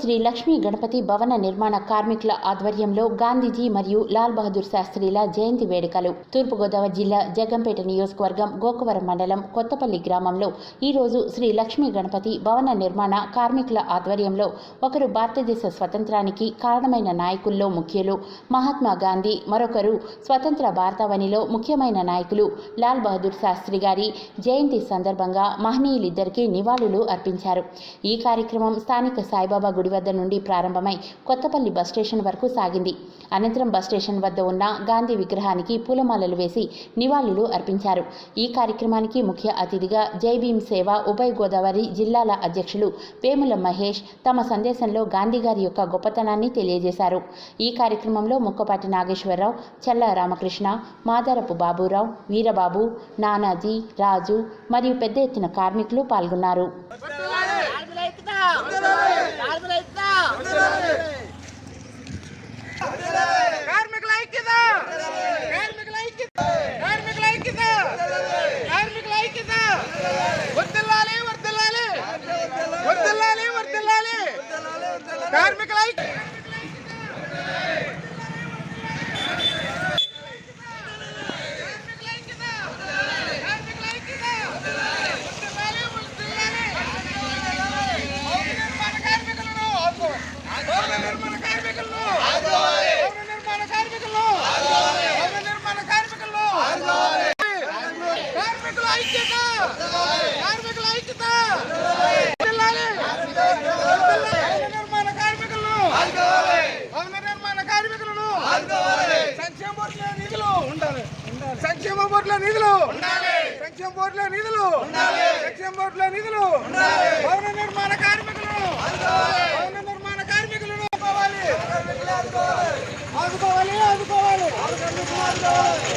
శ్రీ లక్ష్మీ గణపతి భవన నిర్మాణ కార్మికుల ఆధ్వర్యంలో గాంధీజీ మరియు లాల్ బహదూర్ శాస్త్రిల జయంతి వేడుకలు. తూర్పుగోదావరి జిల్లా జగంపేట నియోజకవర్గం గోకవరం మండలం కొత్తపల్లి గ్రామంలో ఈరోజు శ్రీ లక్ష్మీ గణపతి భవన నిర్మాణ కార్మికుల ఆధ్వర్యంలో ఒకరు భారతదేశ స్వతంత్రానికి కారణమైన నాయకుల్లో ముఖ్యులు మహాత్మా గాంధీ మరొకరు స్వతంత్ర భారతావనిలో ముఖ్యమైన నాయకులు లాల్ బహదూర్ శాస్త్రి గారి జయంతి సందర్భంగా మహనీయులిద్దరికీ నివాళులు అర్పించారు. ఈ కార్యక్రమం స్థానిక సాయిబాబా గుడి వద్ద నుండి ప్రారంభమై కొత్తపల్లి బస్ స్టేషన్ వరకు సాగింది. అనంతరం బస్ స్టేషన్ వద్ద ఉన్న గాంధీ విగ్రహానికి పూలమాలలు వేసి నివాళులు అర్పించారు. ఈ కార్యక్రమానికి ముఖ్య అతిథిగా జై భీమ్ సేవ ఉభయ గోదావరి జిల్లాల అధ్యక్షులు పేముల మహేష్ తమ సందేశంలో గాంధీ గారి యొక్క గొప్పతనాన్ని తెలియజేశారు. ఈ కార్యక్రమంలో ముక్కపాటి నాగేశ్వరరావు చల్ల రామకృష్ణ మాదారపు బాబురావు వీరబాబు నానాజీ రాజు మరియు పెద్ద ఎత్తున కార్మికులు పాల్గొన్నారు. కార్మికుల ఐక్యత! కార్మికుల ఐక్యత! కార్మికుల ఐక్యత! కార్మికుల ఐక్యత! వర్దిల్లాలి వర్దిల్లాలి వర్దిల్లాలి వర్దిల్లాలి కార్మికుల ఐక్యత కార్మికుల ఐక్యత వర్దిల్లాలి వర్దిల్లాలి భవన నిర్మాణ కార్మికులను భవన నిర్మాణ కార్మికులను భవన నిర్మాణ కార్మికులను భవన నిర్మాణ కార్మికులను కార్మికుల ఐక్యత కార్మికుల ఐక్యత వర్ధిల్లాలి. భవన నిర్మాణ కార్మికులను భవన నిర్మాణ కార్మికులను సంక్షేమ బోర్డుల నిధులు ఉండాలి సంక్షేమ బోర్డుల నిధులు ఉండాలి సంక్షేమ బోర్డుల నిధులు ఉండాలి సంక్షేమ బోర్డుల నిధులు ఉండాలి భవన నిర్మాణ కార్మికులను భవన నిర్మాణ కార్మికులను ఆదుకోవాలి ఆదుకోవాలి ఆదుకోవాలి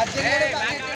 అర్జున్